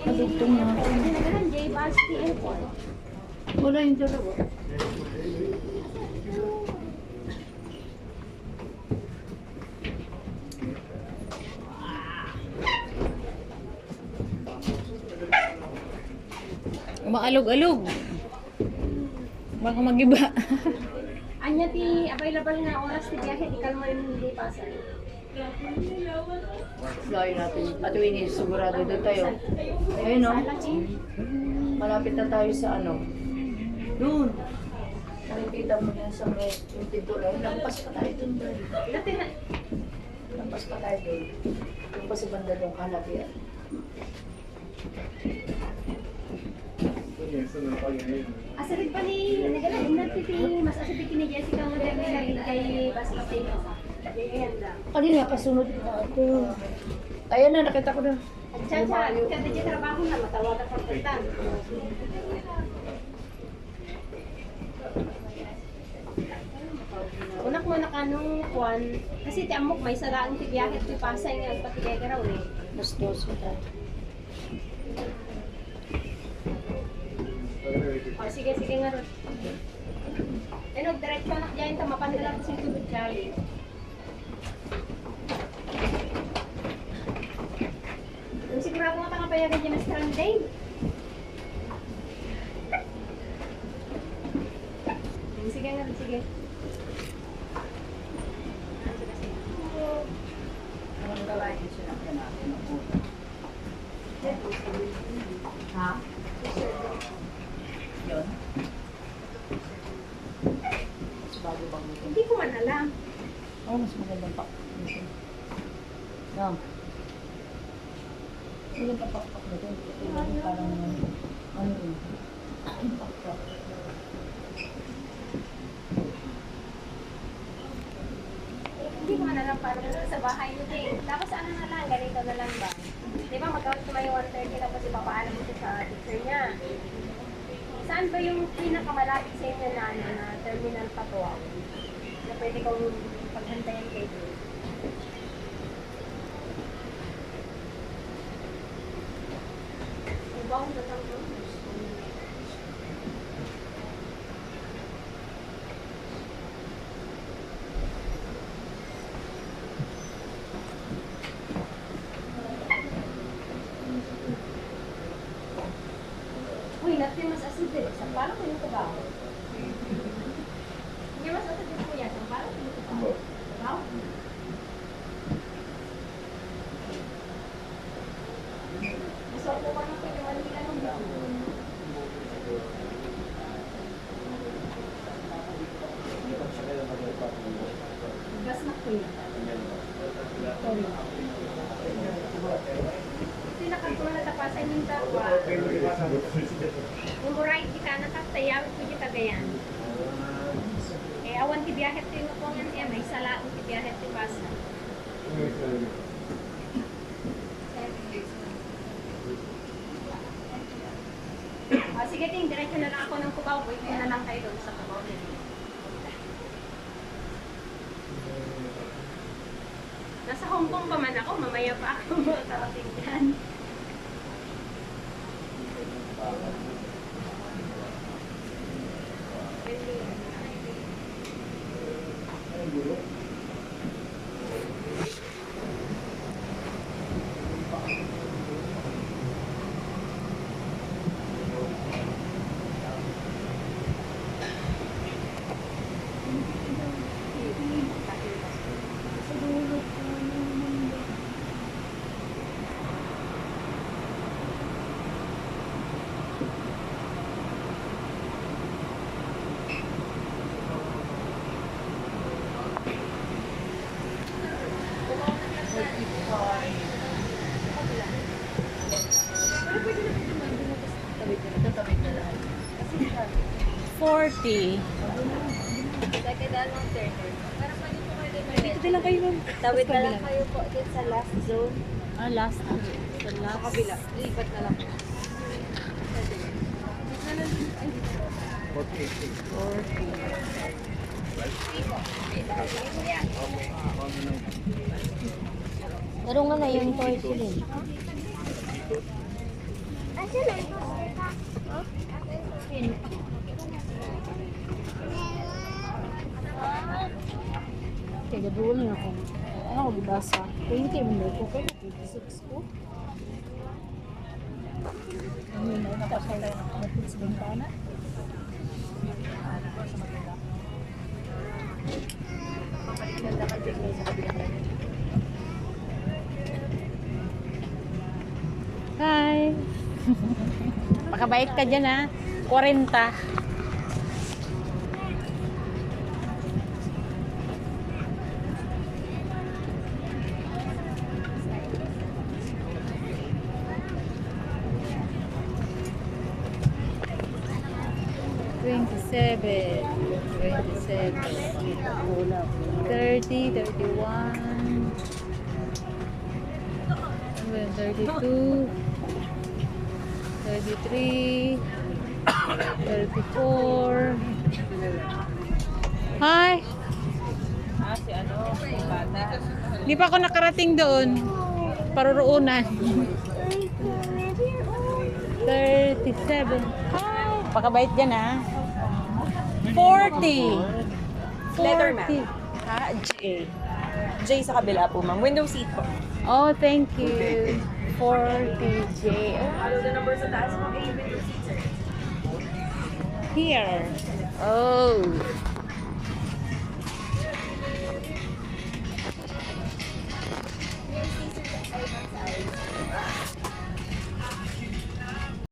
Kadugtong natin. Wala yung dalawa. Maalog-alog. Baka magiba. Anya ti available nga oras ti biyahe di kalmo rin hindi pasan. Fly natin. At ini sigurado doon tayo. Ayun no? Malapit na tayo sa ano. Doon. Nakikita mo yan sa may yung yun. Lampas pa tayo doon. Dati na Lampas pa tayo doon. Doon pa sa banda doon kalabihan. asalit pa ni nagala inati ti mas asalit ni Jessica mo dahil lagi kay basket tayo. Kanina kasunod na ako. Ayan na, nakita ko na. Siya, kada di trabaho na matawagan pa puntan. Unak mo nakanong kwan, kasi ti amok may saraan ti biyahe ti pasay nga pati kay garaw eh. Mas dos ko tayo. O sige, sige nga ron. Ano, diretso na dyan, tamapandala ko sa tubig Charlie. Ang sigurado nga tanga payagan dyan na stranding. Sige nga, sige. Ha? Yun. Mas bago bang ito? Hindi ko man alam. Oh, mas magandang pak. Yan. Magandang pakpak na yung parang ano yun. Pakpak. Hindi ko man alam paano sa bahay niyo din. Tapos ano na lang, ganito na lang ba? Di ba magkawat ko may 130 tapos ipapaalam mo sa teacher niya. Saan ba yung pinakamalapit sa inyo na, na terminal patuwa? Na pwede kong paghantayan kay Uy, natin mas asid eh. Sa parang ko yung kabaw. Hindi mas asid din po yan. Sa parang ko yung kabaw. Kabaw? Gusto ko pa nung pinuwan nila ng bago. Gas na ko yan. Ito yung nakatulong na tapasan yung tawa. Yung right di ka nakatayawit ko yung tagayan. Eh, awan ti biyahe ti nukongan eh, may sala ti biyahe ti pasa. Ah, sige ting, diretso na lang ako ng kubaw. Wait na lang kayo doon sa kubaw Nasa Hong Kong pa man ako, mamaya pa ako makarating dyan. Tawid na ito, tawid na lang. 40. Second lang, third. Para pwede po kayo Dito din lang kayo ma'am. Tawid Sa na lang kayo po din sa last zone. Ah, last. Sa last. kabila. Lipat na lang. 40. Pero nga na yung porcelain. Kaya gaduol na ako. Ano ako gibasa? 20 mo ko. Kaya 26 ko. Ano na tapos tayo nakapit sa bintana. Hi! Pakabait ka dyan ha. 40. Twenty-seven, twenty-seven, thirty, thirty-one, thirty-two, thirty-three, thirty-four. Hi! Ah, si ano, si bata. Di pa ako nakarating doon. Paruruunan. 37. Hi! Pakabait dyan ha. 40. Letter, 40. Ha? J. J sa kabila po, ma'am. Window seat po. Oh, thank you. 40J. Ano the number sa taas mo? A, window seat, sir. Here. Oh.